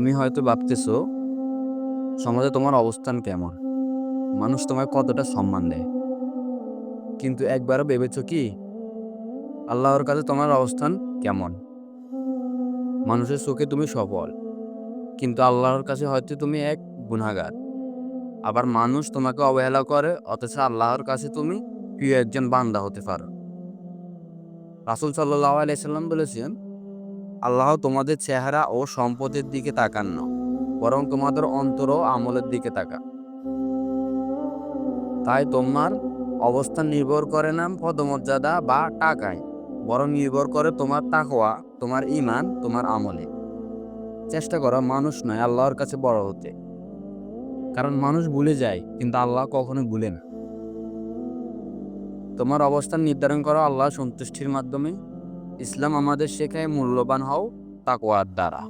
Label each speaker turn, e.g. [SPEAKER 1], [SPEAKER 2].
[SPEAKER 1] তুমি হয়তো ভাবতেছো, সমাজে তোমার অবস্থান কেমন? মানুষ তোমায় কতটা সম্মান দেয়? কিন্তু একবারও ভেবেছো কি, আল্লাহর কাছে তোমার অবস্থান কেমন? মানুষের চোখে তুমি সফল, কিন্তু আল্লাহর কাছে হয়তো তুমি এক গুনাহগার। আবার মানুষ তোমাকে অবহেলা করে, অথচ আল্লাহর কাছে তুমি প্রিয় একজন বান্দা হতে পারো। রাসুল সাল্লাহ আলাইসাল্লাম বলেছেন আল্লাহ তোমাদের চেহারা ও সম্পদের দিকে তাকান না, বরং তোমাদের অন্তর ও আমলের দিকে তাকা তাই তোমার অবস্থান নির্ভর করে না পদমর্যাদা বা টাকায়, বরং নির্ভর করে তোমার তাকওয়া, তোমার ইমান তোমার আমলে। চেষ্টা করো মানুষ নয়, আল্লাহর কাছে বড় হতে। কারণ মানুষ ভুলে যায়, কিন্তু আল্লাহ কখনো ভুলে না। তোমার অবস্থান নির্ধারণ করো আল্লাহ সন্তুষ্টির মাধ্যমে ইসলাম আমাদের শেখায় মূল্যবান হও তাকওয়ার দ্বারা।